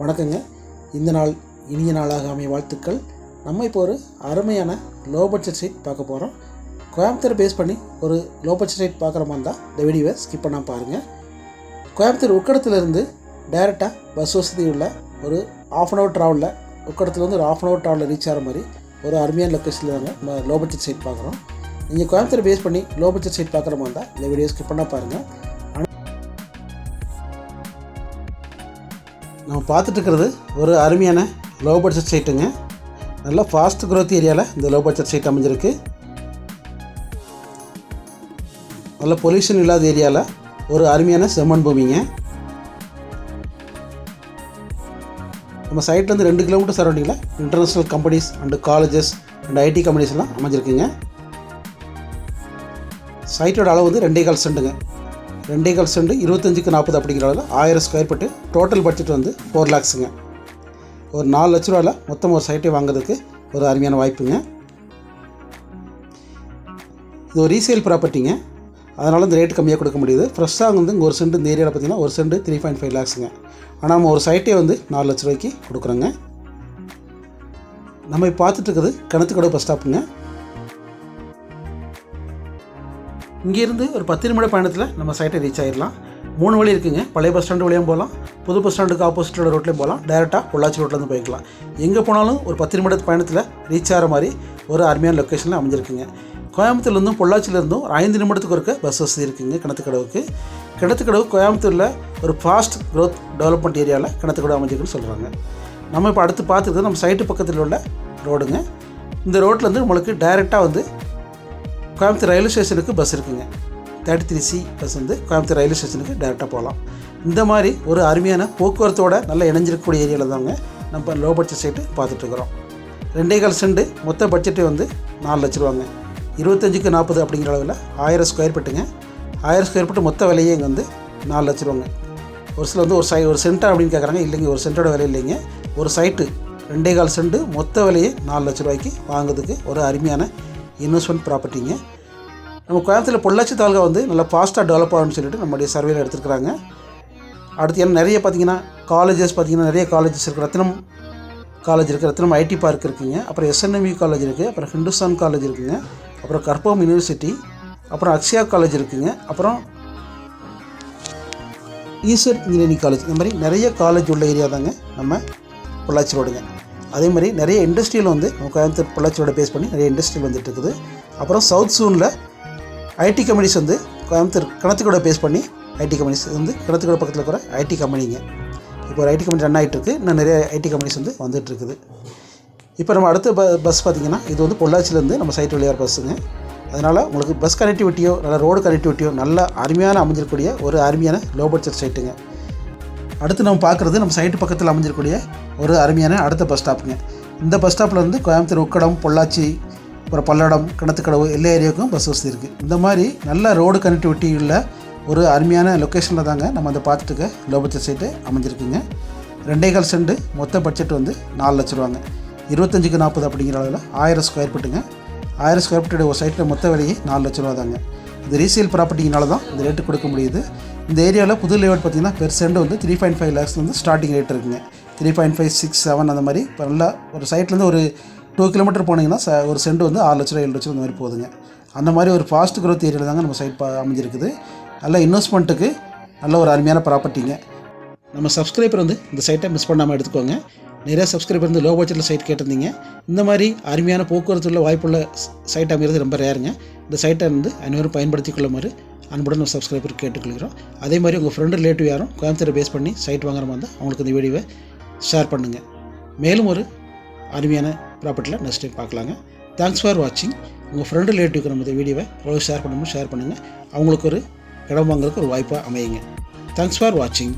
வணக்கங்க. இந்த நாள் இனிய நாளாக அமைய வாழ்த்துக்கள். நம்ம இப்போ ஒரு அருமையான லோ பட்ஜெட் சைட் பார்க்க போகிறோம் கோயம்புத்தூர் பேஸ் பண்ணி ஒரு லோ பட்ஜெட் சைட் பார்க்குற மாதிரி இருந்தால் இந்த வீடியோவை ஸ்கிப் பண்ணால் பாருங்கள் கோயம்புத்தூர் உக்கடத்துலேருந்து டைரெக்டாக பஸ் வசதி உள்ள ஒரு ஆஃப் அன் ஹவர் ட்ராவலில் உக்கடத்துலேருந்து ஒரு ஆஃப் அன் ஹவர் ட்ராவலில் ரீச் ஆகிற மாதிரி ஒரு அருமையான லொக்கேஷனில் தாங்க நம்ம லோ பட்ஜெட் சைட் பார்க்குறோம். நீங்கள் கோயம்புத்தூர் பேஸ் பண்ணி லோ பட்ஜெட் சைட் பார்க்குற மாதிரி இருந்தால் இந்த வீடியோ ஸ்கிப் பண்ணால் பாருங்கள் நம்ம பார்த்துட்டு இருக்கிறது ஒரு அருமையான லோ பட்ஜெட் சைட்டுங்க நல்ல ஃபாஸ்ட் க்ரோத் ஏரியாவில் இந்த லோ பட்ஜெட் சைட் அமைஞ்சிருக்கு. நல்ல பொல்யூஷன் இல்லாத ஏரியாவில் ஒரு அருமையான செம்மண் பூமிங்க. நம்ம சைட்லேருந்து ரெண்டு கிலோமீட்டர் சரௌண்டிங்கில் international companies and colleges and IT கம்பெனிஸ்லாம் அமைஞ்சிருக்குங்க. சைட்டோட அளவு வந்து ரெண்டே கால் சென்ட்டுங்க ரெண்டே கால் செண்டு இருபத்தஞ்சுக்கு நாற்பது அப்படிங்கிற அளவில் ஆயிரம் ஸ்கொயர் ஃபீட்டு டோட்டல் பட்ஜெட் வந்து ஃபோர் லேக்ஸுங்க ஒரு நாலு லட்ச ரூபாயில் மொத்தம் ஒரு சைட்டை வாங்குறதுக்கு ஒரு அருமையான வாய்ப்புங்க. இது ஒரு ரீசேல் ப்ராப்பர்ட்டிங்க அதனால் இந்த ரேட் கம்மியாக கொடுக்க முடியுது. ஃப்ரெஷ்ஷாக வந்து இங்கே ஒரு சென்ட் இந்த ஏரியாவில் பார்த்தீங்கன்னா ஒரு சென்ட் த்ரீ பாயிண்ட் ஃபைவ் லேக்ஸுங்க ஆனால் நம்ம ஒரு சைட்டே வந்து நாலு லட்ச ரூபாய்க்கு கொடுக்குறோங்க. நம்ம பார்த்துட்டு இருக்கிறது கிணத்துக்கடை பஸ் ஸ்டாப்புங்க இங்கேருந்து ஒரு பத்து நிமிட பயணத்தில் நம்ம சைட்டை ரீச் ஆயிடலாம் மூணு வழி இருக்குங்க. பழைய பஸ் ஸ்டாண்டு வழியாக போகலாம். புது பஸ் ஸ்டாண்டுக்கு ஆப்போசிட்டில் ரோட்லேயும் போகலாம். டேரெக்டாக பொள்ளாச்சி ரோட்லேருந்து போய்க்கலாம். எங்கே போனாலும் ஒரு பத்து நிமிட பயணத்தில் ரீச் ஆகிற மாதிரி ஒரு அருமையான லொக்கேஷனில் அமைஞ்சிருக்குங்க. கோயம்புத்தூர்லேருந்தும் பொள்ளாச்சியிலேருந்தும் ஒரு ஐந்து நிமிடத்துக்கு ஒருக்க பஸ் வசதி இருக்குங்க கிணத்துக்கடவுக்கு. கிணத்துக்கடவு கோயம்புத்தூரில் ஒரு ஃபாஸ்ட் க்ரோத் டெவலப்மெண்ட் ஏரியாவில் கிணத்துக்கடவு அமைஞ்சிருக்குன்னு சொல்கிறாங்க நம்ம இப்போ அடுத்து பார்த்துக்கிறது நம்ம சைட்டு பக்கத்தில் உள்ள ரோடுங்க இந்த ரோட்லேருந்து நம்மளுக்கு டைரெக்டாக வந்து கோயம்புத்தூர் ரயில்வே ஸ்டேஷனுக்கு பஸ் இருக்குங்க. தேர்ட்டி த்ரீ சி பஸ் வந்து கோயம்புத்தூர் ரயில்வே ஸ்டேஷனுக்கு டேரெக்டாக போகலாம். இந்த மாதிரி ஒரு அருமையான போக்குவரத்தோட நல்லா இணைஞ்சிருக்கக்கூடிய ஏரியாவில் தாங்க நம்ம லோ பட்ஜெட் சைட்டு பார்த்துட்ருக்குறோம் ரெண்டே கால் செண்டு மொத்த பட்ஜெட்டே வந்து நாலு லட்ச ரூபாங்க. இருபத்தஞ்சுக்கு நாற்பது அப்படிங்கிற அளவில் ஆயிரம் ஸ்கொயர் ஃபீட்டுங்க ஆயிரம் ஸ்கொயர் ஃபீட்டு மொத்த விலையே இங்கே வந்து நாலு லட்ச ரூபாங்க. ஒரு சில வந்து ஒரு சை ஒரு சென்டா அப்படின்னு கேட்குறாங்க இல்லைங்க ஒரு சென்ட்டோட விலை இல்லைங்க. ஒரு சைட்டு ரெண்டே கால் செண்டு மொத்த விலையே நாலு லட்ச ரூபாய்க்கு வாங்குறதுக்கு ஒரு அருமையான இன்வெஸ்ட்மெண்ட் ப்ராப்பர்ட்டிங்க. நம்ம கோயம்புத்தூர் பொள்ளாச்சி தாலுகா வந்து நல்லா ஃபாஸ்ட்டாக டெவலப் ஆகும்னு சொல்லிட்டு நம்மளுடைய சர்வேல எடுத்துருக்குறாங்க. அடுத்து என்ன நிறைய பார்த்தீங்கன்னா காலேஜஸ் பார்த்தீங்கன்னா நிறைய காலேஜஸ் இருக்குது ரத்னம் காலேஜ் இருக்குது ரத்னம் ஐடி பார்க் இருக்குங்க. அப்புறம் எஸ்என்எம்யூ காலேஜ் இருக்குது அப்புறம் ஹிந்துஸ்தான் காலேஜ் இருக்குங்க. அப்புறம் கற்பகம் யூனிவர்சிட்டி அப்புறம் அக்ஷயா காலேஜ் இருக்குதுங்க அப்புறம் ஈஸ்வர் இன்ஜினியரிங் காலேஜ் இந்த மாதிரி நிறைய காலேஜ் உள்ள ஏரியா தாங்க நம்ம பொள்ளாச்சி ரோடுங்க அதே மாதிரி நிறைய இண்டஸ்ட்ரியல் வந்து நம்ம கோயம்புத்தூர் பொள்ளாச்சியோட பேஸ் பண்ணி நிறைய இண்டஸ்ட்ரியல் வந்துட்டு இருக்குது அப்புறம் சவுத் சூனில் ஐடி கம்பெனிஸ் வந்து கோயம்புத்தூர் கிணத்துக்கூட பேஸ் பண்ணி ஐடி கம்பெனிஸ் வந்து கிணத்துக்கூட பக்கத்தில் இருக்கிற ஐடி கம்பெனிங்க இப்போ ஒரு ஐடி கம்பெனி ரன் ஆகிட்டு இருக்குது இன்னும் நிறைய ஐடி கம்பெனிஸ் வந்து வந்துட்டு இருக்குது இப்போ நம்ம அடுத்த ப பஸ் பார்த்திங்கன்னா இது வந்து பொள்ளாச்சியிலேருந்து நம்ம சைட் வழியாக பஸ்ஸுங்க அதனால் உங்களுக்கு பஸ் கனெக்டிவிட்டியோ நல்ல ரோடு கனெக்டிவிட்டியோ நல்ல அருமையான அமைஞ்சிருக்கக்கூடிய ஒரு அருமையான லோ பட்ஜெட் சைட்டுங்க அடுத்து நம்ம பார்க்குறது நம்ம சைட்டு பக்கத்தில் அமைஞ்சிருக்கக்கூடிய ஒரு அருமையான அடுத்த பஸ் ஸ்டாப்புங்க இந்த பஸ் ஸ்டாப்பில் இருந்து கோயம்புத்தூர் உக்கடம் பொள்ளாச்சி அப்புறம் பல்லடம் கிணத்துக்கடவு எல்லா ஏரியாவுக்கும் பஸ் வசதி இருக்குது இந்த மாதிரி நல்ல ரோடு கனெக்டிவிட்டி உள்ள ஒரு அருமையான லொக்கேஷனில் தாங்க நம்ம அதை பார்த்துட்டுக்க இருக்க லோ பட்ஜெட் சைட்டு அமைஞ்சிருக்குங்க. ரெண்டே கால் செண்டு மொத்த பட்ஜெட் வந்து நாலு லட்ச ரூபாங்க. இருபத்தஞ்சுக்கு நாற்பது அப்படிங்கிற அளவில் ஆயிரம் ஸ்கொயர் ஃபீட்டுங்க ஆயிரம் ஸ்கொயர் ஃபீட்டோட ஒரு சைட்டில் மொத்த விலையே நாலு லட்ச ரூபா தாங்க இது ரீசேல் ப்ராப்பர்ட்டினால தான் இந்த ரேட்டு கொடுக்க முடியுது. இந்த ஏரியாவில் புது லேஅவுட் பார்த்தீங்கன்னா பெர் சென்ட் வந்து த்ரீ பாயிண்ட் ஃபைவ் லேக்ஸ் வந்து ஸ்டார்டிங் ரேட் இருக்குங்க. Three point five six seven அந்த மாதிரி இப்போ நல்லா ஒரு சைட்லேருந்து ஒரு டூ கிலோமீட்டர் போனீங்கன்னா ச ஒரு சென்ட் வந்து ஆறு லட்ச ரூபா ஏழு லட்சம் அந்த மாதிரி போகுதுங்க. அந்த மாதிரி ஒரு ஃபாஸ்ட் க்ரோத் ஏரியாவில் தாங்க நம்ம சைட் அமைஞ்சிருக்குது. நல்ல இன்வெஸ்ட்மெண்ட்டுக்கு நல்ல ஒரு அருமையான ப்ராப்பர்ட்டிங்க நம்ம சப்ஸ்கிரைபர் வந்து இந்த சைட்டை மிஸ் பண்ணாமல் எடுத்துக்கோங்க. நிறைய சப்ஸ்கிரைபர் வந்து லோ பட்ஜெட்டில் சைட் கேட்டிருந்தீங்க. இந்த மாதிரி அருமையான போக்குவரத்து உள்ள வாய்ப்புள்ள சைட் அமைகிறது ரொம்ப ரேருங்க இந்த சைட்டை வந்து அனைவரும் பயன்படுத்தி கொள்ளுமாறு அன்புடன் நம்ம சப்ஸ்கிரைபர் கேட்டுக்கொள்கிறோம். அதே மாதிரி உங்கள் ஃப்ரெண்டு ரிலேட்டிவ் யாரும் கோயம்புத்தூரை பேஸ் பண்ணி சைட் வாங்குற மாதிரி இருந்தால் அவங்களுக்கு இந்த வீடியோவை ஷேர் பண்ணுங்கள் மேலும் ஒரு அருமையான ப்ராப்பர்ட்டியில் நெக்ஸ்ட் டைம் பார்க்கலாங்க. தேங்க்ஸ் ஃபார் வாட்சிங் உங்கள் ஃப்ரெண்டு ரிலேட்டிவ்க்கு நம்ம இந்த வீடியோவை எவ்வளோ ஷேர் பண்ணணுமோ ஷேர் பண்ணுங்கள் அவங்களுக்கு ஒரு இடம் வாங்குறதுக்கு ஒரு வாய்ப்பாக அமையுங்க. தேங்க்ஸ் ஃபார் வாட்சிங்